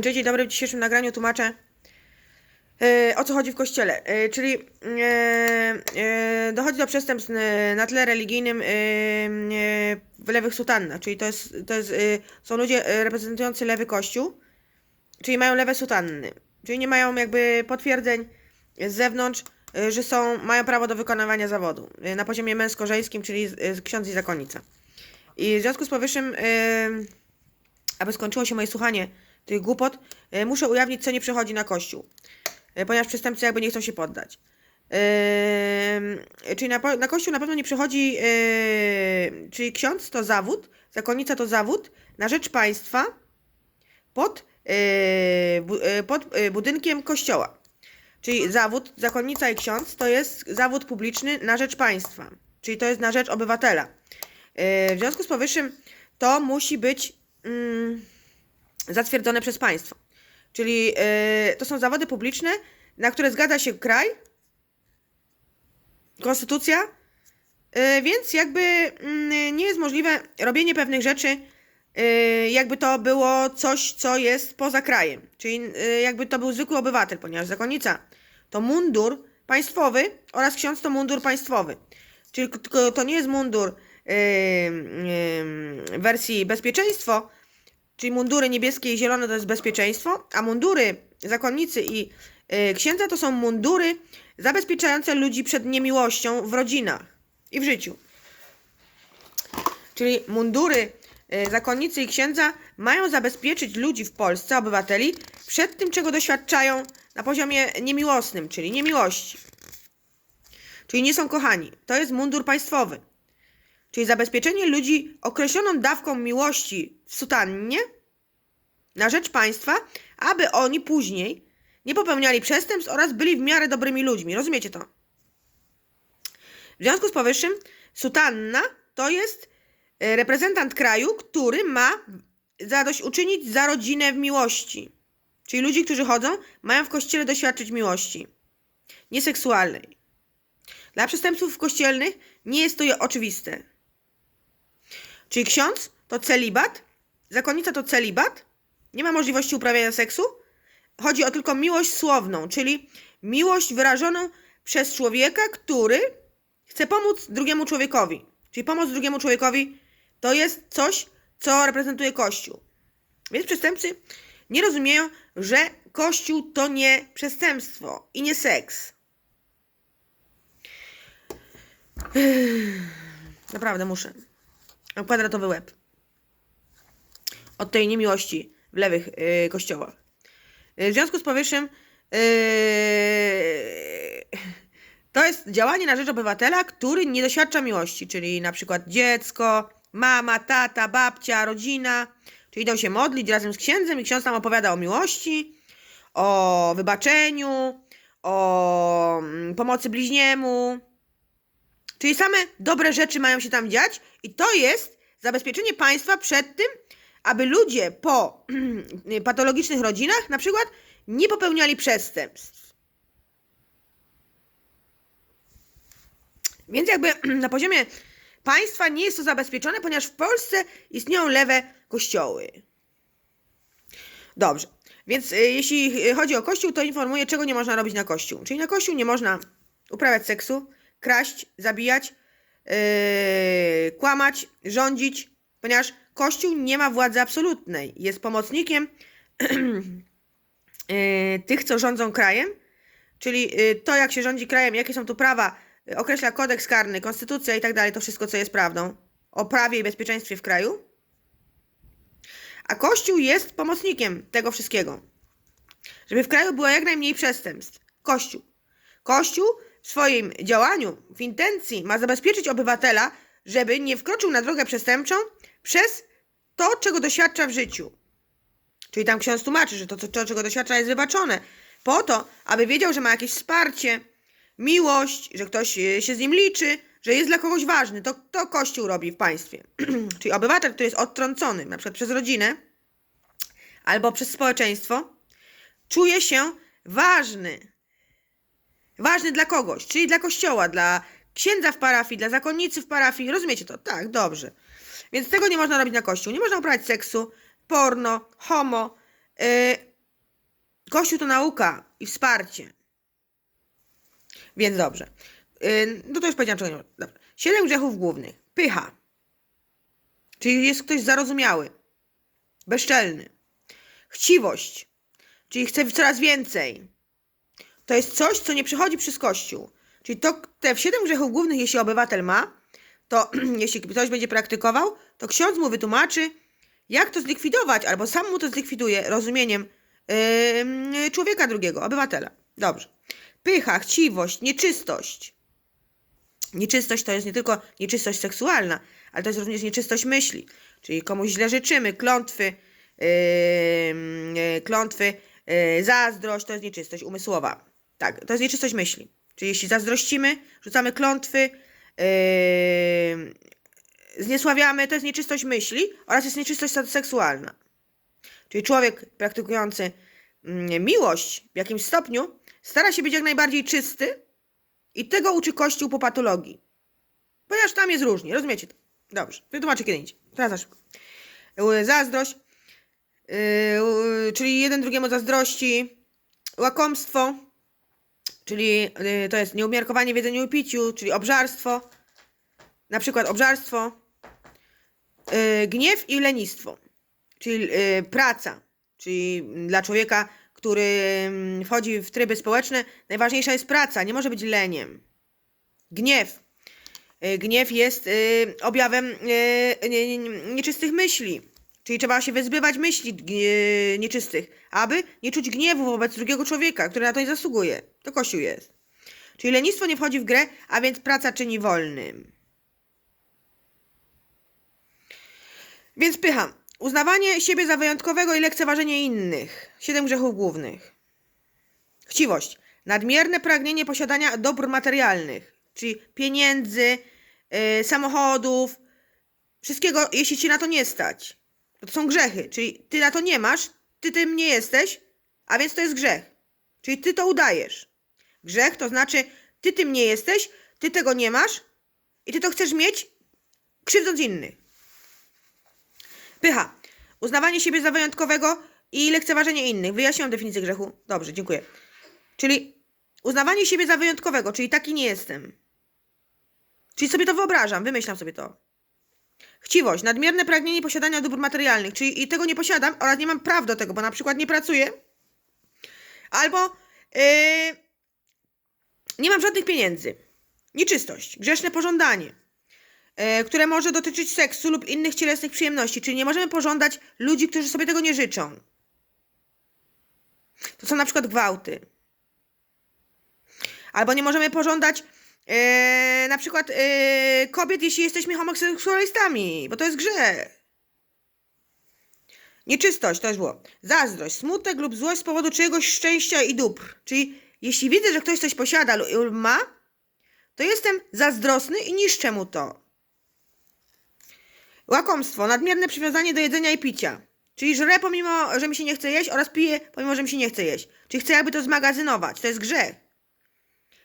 Dzień dobry. W dzisiejszym nagraniu tłumaczę e, o co chodzi w kościele. E, czyli e, dochodzi do przestępstw na tle religijnym w lewych sutannach. Czyli to jest, to jest, są ludzie reprezentujący lewy kościół, czyli mają lewe sutanny. Czyli nie mają jakby potwierdzeń z zewnątrz, że są, mają prawo do wykonywania zawodu na poziomie męsko-żeńskim, czyli ksiądz i zakonnica. I w związku z powyższym, aby skończyło się moje słuchanie tych głupot, e, muszę ujawnić, co nie przychodzi na kościół, e, ponieważ przestępcy jakby nie chcą się poddać. E, czyli na, na kościół na pewno nie przychodzi, e, czyli ksiądz to zawód, zakonnica to zawód na rzecz państwa pod, e, bu, pod budynkiem kościoła. Czyli zawód, zakonnica i ksiądz to jest zawód publiczny na rzecz państwa, czyli to jest na rzecz obywatela. E, W związku z powyższym to musi być mm, zatwierdzone przez państwo. Czyli e, to są zawody publiczne, na które zgadza się kraj, konstytucja, e, więc jakby mm, nie jest możliwe robienie pewnych rzeczy, e, jakby to było coś, co jest poza krajem. Czyli e, jakby to był zwykły obywatel, ponieważ zakonnica to mundur państwowy oraz ksiądz to mundur państwowy. Czyli to nie jest mundur yy, yy, wersji bezpieczeństwo, czyli mundury niebieskie i zielone to jest bezpieczeństwo, a mundury zakonnicy i yy, księdza to są mundury zabezpieczające ludzi przed niemiłością w rodzinach i w życiu. Czyli mundury yy, zakonnicy i księdza mają zabezpieczyć ludzi w Polsce, obywateli, przed tym, czego doświadczają na poziomie niemiłosnym, czyli niemiłości. Czyli nie są kochani. To jest mundur państwowy. Czyli zabezpieczenie ludzi określoną dawką miłości w sutannie na rzecz państwa, aby oni później nie popełniali przestępstw oraz byli w miarę dobrymi ludźmi. Rozumiecie to? W związku z powyższym, sutanna to jest e, reprezentant kraju, który ma zadośćuczynić za rodzinę w miłości. Czyli ludzi, którzy chodzą, mają w kościele doświadczyć miłości. Nieseksualnej. Dla przestępców kościelnych nie jest to oczywiste. Czyli ksiądz to celibat, zakonnica to celibat, nie ma możliwości uprawiania seksu. Chodzi o tylko miłość słowną, czyli miłość wyrażoną przez człowieka, który chce pomóc drugiemu człowiekowi. Czyli pomoc drugiemu człowiekowi to jest coś, co reprezentuje Kościół. Więc przestępcy nie rozumieją, że Kościół to nie przestępstwo i nie seks. Naprawdę muszę. Kwadratowy łeb. Od tej niemiłości w lewych yy, kościołach. Yy, w związku z powyższym yy, to jest działanie na rzecz obywatela, który nie doświadcza miłości, czyli na przykład dziecko, mama, tata, babcia, rodzina, czyli idą się modlić razem z księdzem i ksiądz tam opowiada o miłości, o wybaczeniu, o mm, pomocy bliźniemu, Czyli same dobre rzeczy mają się tam dziać i to jest zabezpieczenie państwa przed tym, aby ludzie po patologicznych rodzinach na przykład nie popełniali przestępstw. Więc jakby na poziomie państwa nie jest to zabezpieczone, ponieważ w Polsce istnieją lewe kościoły. Dobrze. Więc y, jeśli chodzi o kościół, to informuję, czego nie można robić na kościół. Czyli na kościół nie można uprawiać seksu, kraść, zabijać, yy, kłamać, rządzić, ponieważ Kościół nie ma władzy absolutnej. Jest pomocnikiem yy, tych, co rządzą krajem, czyli yy, to, jak się rządzi krajem, jakie są tu prawa, yy, określa kodeks karny, konstytucja i tak dalej, to wszystko, co jest prawdą o prawie i bezpieczeństwie w kraju. A Kościół jest pomocnikiem tego wszystkiego. Żeby w kraju było jak najmniej przestępstw. Kościół. Kościół w swoim działaniu, w intencji ma zabezpieczyć obywatela, żeby nie wkroczył na drogę przestępczą przez to, czego doświadcza w życiu. Czyli tam ksiądz tłumaczy, że to, to czego doświadcza, jest wybaczone. Po to, aby wiedział, że ma jakieś wsparcie, miłość, że ktoś e, się z nim liczy, że jest dla kogoś ważny. To, to Kościół robi w państwie. Czyli obywatel, który jest odtrącony, na przykład przez rodzinę albo przez społeczeństwo, czuje się ważny ważny dla kogoś, czyli dla kościoła, dla księdza w parafii, dla zakonnicy w parafii. Rozumiecie to? Tak, dobrze. Więc tego nie można robić na kościół. Nie można uprawiać seksu, porno, homo, Yy, Kościół to nauka i wsparcie. Więc dobrze. Yy, no to już powiedziałam, czego nie. Dobra. Siedem grzechów głównych. Pycha. Czyli jest ktoś zarozumiały. Bezczelny. Chciwość. Czyli chce coraz więcej. To jest coś, co nie przychodzi przez Kościół. Czyli to, te siedem grzechów głównych, jeśli obywatel ma, to jeśli ktoś będzie praktykował, to ksiądz mu wytłumaczy, jak to zlikwidować, albo sam mu to zlikwiduje rozumieniem yy, człowieka drugiego, obywatela. Dobrze. Pycha, chciwość, nieczystość. Nieczystość to jest nie tylko nieczystość seksualna, ale to jest również nieczystość myśli. Czyli komuś źle życzymy, klątwy, yy, yy, klątwy, yy, zazdrość to jest nieczystość umysłowa. Tak, to jest nieczystość myśli. Czyli jeśli zazdrościmy, rzucamy klątwy, yy, zniesławiamy, to jest nieczystość myśli oraz jest nieczystość se- seksualna. Czyli człowiek praktykujący mm, miłość w jakimś stopniu stara się być jak najbardziej czysty i tego uczy Kościół po patologii. Ponieważ tam jest różnie, rozumiecie to? Dobrze, wytłumaczę kiedy indziej. Teraz. Yy, Zazdrość, yy, czyli jeden drugiemu zazdrości, łakomstwo, czyli yy, to jest nieumiarkowanie w jedzeniu i piciu, czyli obżarstwo, na przykład obżarstwo, yy, gniew i lenistwo, czyli yy, praca, czyli dla człowieka, który mm, wchodzi w tryby społeczne, najważniejsza jest praca, nie może być leniem. Gniew. Gniew jest objawem nie- nie- nieczystych myśli. Czyli trzeba się wyzbywać myśli nieczystych, aby nie czuć gniewu wobec drugiego człowieka, który na to nie zasługuje. To Kościół jest. Czyli lenistwo nie wchodzi w grę, a więc praca czyni wolnym. Więc pycha. Uznawanie siebie za wyjątkowego i lekceważenie innych. Siedem grzechów głównych. Chciwość. Nadmierne pragnienie posiadania dóbr materialnych, czyli pieniędzy, yy, samochodów, wszystkiego, jeśli ci na to nie stać. To są grzechy, czyli ty na to nie masz, ty tym nie jesteś, a więc to jest grzech. Czyli ty to udajesz. Grzech to znaczy, ty tym nie jesteś, ty tego nie masz i ty to chcesz mieć, krzywdząc innych. Pycha. Uznawanie siebie za wyjątkowego i lekceważenie innych. Wyjaśniam definicję grzechu. Dobrze, dziękuję. Czyli uznawanie siebie za wyjątkowego, czyli taki nie jestem. Czyli sobie to wyobrażam, wymyślam sobie to. Chciwość, nadmierne pragnienie posiadania dóbr materialnych, czyli i tego nie posiadam oraz nie mam praw do tego, bo na przykład nie pracuję. Albo yy, nie mam żadnych pieniędzy. Nieczystość, grzeszne pożądanie, yy, które może dotyczyć seksu lub innych cielesnych przyjemności, czyli nie możemy pożądać ludzi, którzy sobie tego nie życzą. To są na przykład gwałty. Albo nie możemy pożądać e, na przykład e, kobiet, jeśli jesteśmy homoseksualistami, bo to jest grzech. Nieczystość to jest zło. Zazdrość, smutek lub złość z powodu czyjegoś szczęścia i dóbr. Czyli jeśli widzę, że ktoś coś posiada lub lub ma, to jestem zazdrosny i niszczę mu to. Łakomstwo, nadmierne przywiązanie do jedzenia i picia. Czyli żrę pomimo, że mi się nie chce jeść oraz piję pomimo, że mi się nie chce jeść. Czyli chcę jakby to zmagazynować. To jest grzech.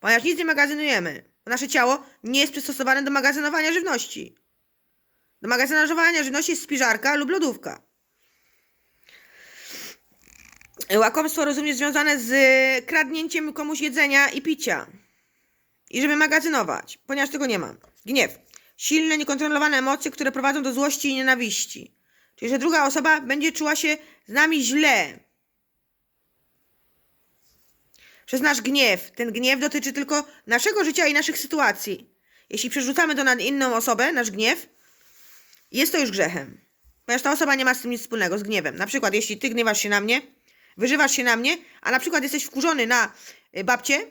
Ponieważ nic nie magazynujemy. Nasze ciało nie jest przystosowane do magazynowania żywności. Do magazynowania żywności jest spiżarka lub lodówka. Łakomstwo rozumie związane z kradnięciem komuś jedzenia i picia. I żeby magazynować, ponieważ tego nie mam. Gniew. Silne, niekontrolowane emocje, które prowadzą do złości i nienawiści. Czyli, że druga osoba będzie czuła się z nami źle. Przez nasz gniew. Ten gniew dotyczy tylko naszego życia i naszych sytuacji. Jeśli przerzucamy to na inną osobę, nasz gniew, jest to już grzechem. Ponieważ ta osoba nie ma z tym nic wspólnego, z gniewem. Na przykład, jeśli ty gniewasz się na mnie, wyżywasz się na mnie, a na przykład jesteś wkurzony na y, babcię,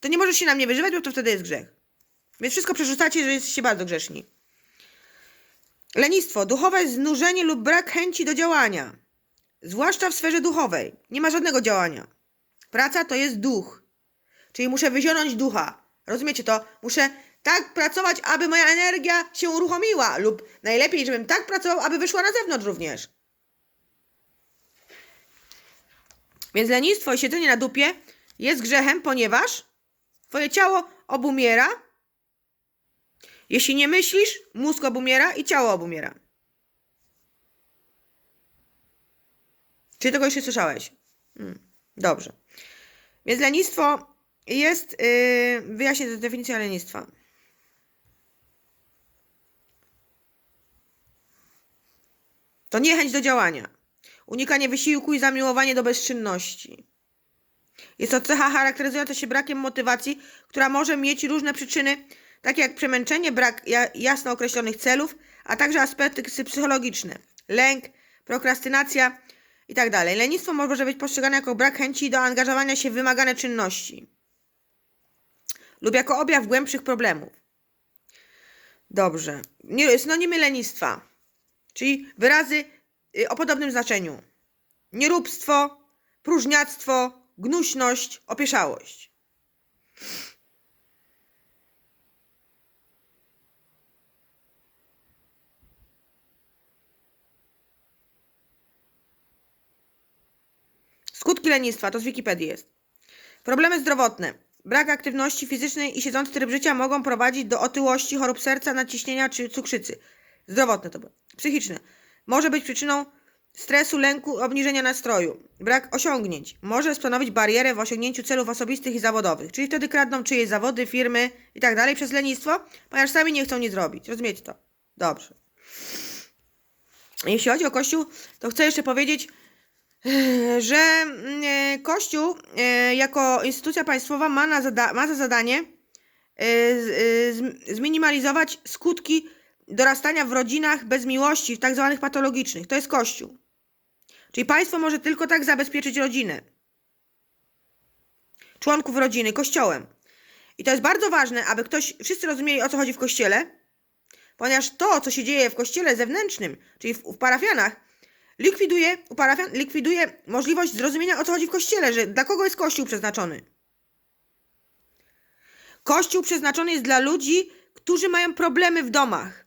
to nie możesz się na mnie wyżywać, bo to wtedy jest grzech. Więc wszystko przerzucacie, że jesteście bardzo grzeszni. Lenistwo, duchowe znużenie lub brak chęci do działania. Zwłaszcza w sferze duchowej. Nie ma żadnego działania. Praca to jest duch. Czyli muszę wyzionąć ducha. Rozumiecie to? Muszę tak pracować, aby moja energia się uruchomiła. Lub najlepiej, żebym tak pracował, aby wyszła na zewnątrz również. Więc lenistwo i siedzenie na dupie jest grzechem, ponieważ twoje ciało obumiera. Jeśli nie myślisz, mózg obumiera i ciało obumiera. Czy tego jeszcze słyszałeś? Mm, dobrze. Więc lenistwo jest. Yy, wyjaśnię definicję lenistwa. To niechęć do działania. Unikanie wysiłku i zamiłowanie do bezczynności. Jest to cecha charakteryzująca się brakiem motywacji, która może mieć różne przyczyny, takie jak przemęczenie, brak ja- jasno określonych celów, a także aspekty psy- psychologiczne, lęk, prokrastynacja itd. Lenistwo może być postrzegane jako brak chęci do angażowania się w wymagane czynności lub jako objaw głębszych problemów. Dobrze. Synonimy lenistwa, czyli wyrazy y, o podobnym znaczeniu. Nieróbstwo, próżniactwo, gnuśność, opieszałość. Skutki lenistwa, to z Wikipedii jest. Problemy zdrowotne. Brak aktywności fizycznej i siedzący tryb życia mogą prowadzić do otyłości, chorób serca, nadciśnienia czy cukrzycy. Zdrowotne to było. Psychiczne. Może być przyczyną stresu, lęku, obniżenia nastroju. Brak osiągnięć. Może stanowić barierę w osiągnięciu celów osobistych i zawodowych. Czyli wtedy kradną czyjeś zawody, firmy i tak dalej przez lenistwo, ponieważ sami nie chcą nic zrobić. Rozumiecie to? Dobrze. Jeśli chodzi o Kościół, to chcę jeszcze powiedzieć, że mm, e, Kościół e, jako instytucja państwowa ma, na zada- ma za zadanie e, zminimalizować skutki dorastania w rodzinach bez miłości, w tak zwanych patologicznych. To jest Kościół. Czyli państwo może tylko tak zabezpieczyć rodzinę. Członków rodziny Kościołem. I to jest bardzo ważne, aby ktoś, wszyscy rozumieli o co chodzi w Kościele, ponieważ to, co się dzieje w Kościele zewnętrznym, czyli w, w parafianach, likwiduje, u parafian, likwiduje możliwość zrozumienia o co chodzi w Kościele, że dla kogo jest Kościół przeznaczony. Kościół przeznaczony jest dla ludzi, którzy mają problemy w domach.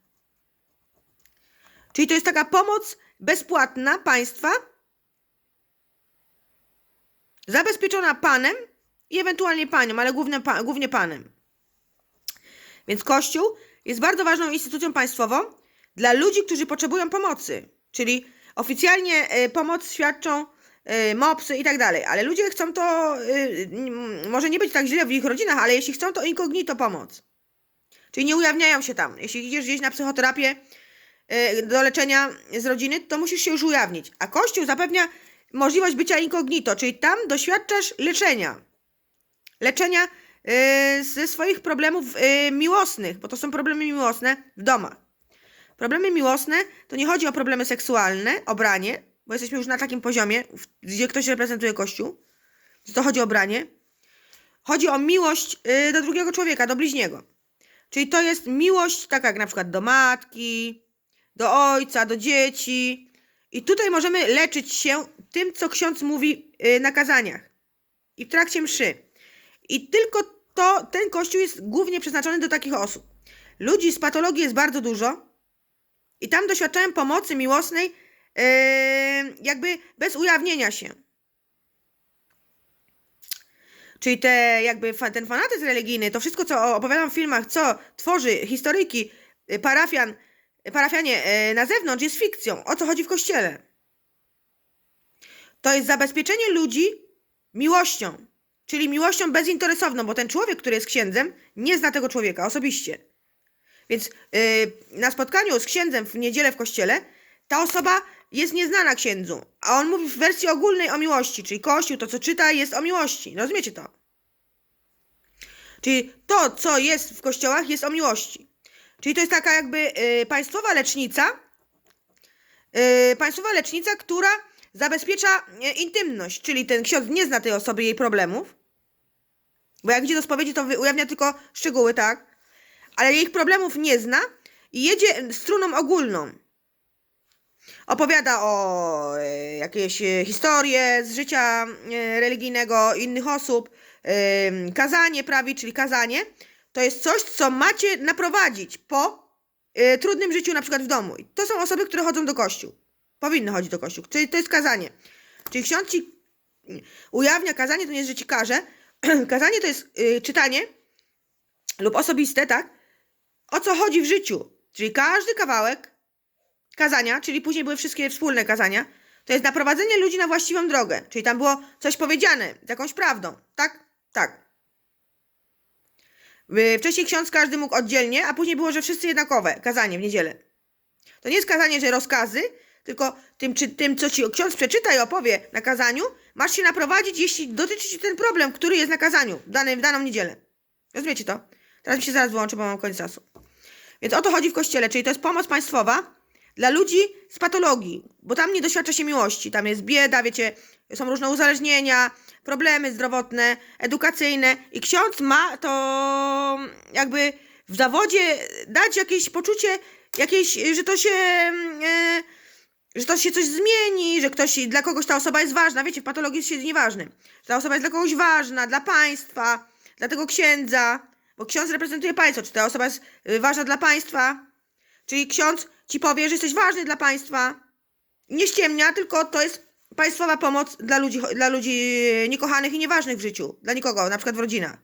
Czyli to jest taka pomoc bezpłatna państwa, zabezpieczona panem i ewentualnie panią, ale głównie, pa, głównie panem. Więc Kościół jest bardzo ważną instytucją państwową dla ludzi, którzy potrzebują pomocy. Czyli oficjalnie e, pomoc świadczą e, MOPSy i tak dalej, ale ludzie chcą to, e, może nie być tak źle w ich rodzinach, ale jeśli chcą, to incognito pomoc. Czyli nie ujawniają się tam. Jeśli idziesz gdzieś na psychoterapię do leczenia z rodziny, to musisz się już ujawnić. A Kościół zapewnia możliwość bycia incognito, czyli tam doświadczasz leczenia. Leczenia ze swoich problemów miłosnych, bo to są problemy miłosne w domach. Problemy miłosne to nie chodzi o problemy seksualne, o branie, bo jesteśmy już na takim poziomie, gdzie ktoś reprezentuje Kościół. że To chodzi o branie. Chodzi o miłość y, do drugiego człowieka, do bliźniego. Czyli to jest miłość taka jak na przykład do matki, do ojca, do dzieci. I tutaj możemy leczyć się tym, co ksiądz mówi y, na kazaniach i w trakcie mszy. I tylko to, ten kościół jest głównie przeznaczony do takich osób. Ludzi z patologii jest bardzo dużo i tam doświadczają pomocy miłosnej yy, jakby bez ujawnienia się. Czyli te, jakby fa, ten fanatyzm religijny, to wszystko, co opowiadam w filmach, co tworzy historyki, y, parafian, parafianie y, na zewnątrz, jest fikcją. O co chodzi w kościele? To jest zabezpieczenie ludzi miłością, czyli miłością bezinteresowną, bo ten człowiek, który jest księdzem, nie zna tego człowieka osobiście. Więc yy, na spotkaniu z księdzem w niedzielę w kościele, ta osoba jest nieznana księdzu, a on mówi w wersji ogólnej o miłości, czyli Kościół, to co czyta, jest o miłości. Rozumiecie to? Czyli to, co jest w kościołach, jest o miłości. Czyli to jest taka jakby yy, państwowa lecznica, yy, państwowa lecznica, która zabezpiecza yy, intymność, czyli ten ksiądz nie zna tej osoby, jej problemów, bo jak idzie do spowiedzi, to ujawnia tylko szczegóły, tak? Ale ich problemów nie zna i jedzie struną ogólną. Opowiada o e, jakieś e, historie z życia e, religijnego innych osób. Kazanie prawi, czyli kazanie, to jest coś, co macie naprowadzić po trudnym życiu, na przykład w domu. I to są osoby, które chodzą do kościół. Powinny chodzić do kościół. Czyli to jest kazanie. Czyli ksiądz ci ujawnia kazanie, to nie jest, że ci każe. kazanie to jest e, czytanie lub osobiste, tak? O co chodzi w życiu. Czyli każdy kawałek kazania, czyli później były wszystkie wspólne kazania, To jest naprowadzenie ludzi na właściwą drogę. Czyli tam było coś powiedziane z jakąś prawdą. Tak? Tak. Y, Wcześniej ksiądz każdy mógł oddzielnie, a później było, że wszyscy jednakowe. Kazanie w niedzielę. To nie jest kazanie, że rozkazy, tylko tym, czy, tym, co ci ksiądz przeczyta i opowie na kazaniu, masz się naprowadzić, jeśli dotyczy ci ten problem, który jest na kazaniu w, dane, w daną niedzielę. Rozumiecie to? Teraz mi się zaraz wyłączę, bo mam koniec czasu. Więc o to chodzi w kościele, czyli to jest pomoc państwowa dla ludzi z patologii, bo tam nie doświadcza się miłości. Tam jest bieda, wiecie, są różne uzależnienia, problemy zdrowotne, edukacyjne i ksiądz ma to jakby w zawodzie dać jakieś poczucie, jakieś, że to się. E, że to się coś zmieni, że ktoś, dla kogoś ta osoba jest ważna. Wiecie, w patologii jest się nieważny. Że ta osoba jest dla kogoś ważna, dla państwa, dla tego księdza, bo ksiądz reprezentuje państwo. Czy ta osoba jest y, ważna dla państwa? Czyli ksiądz ci powie, że jesteś ważny dla państwa. Nie ściemnia, tylko to jest państwowa pomoc dla ludzi, dla ludzi niekochanych i nieważnych w życiu. Dla nikogo, na przykład w rodzinach.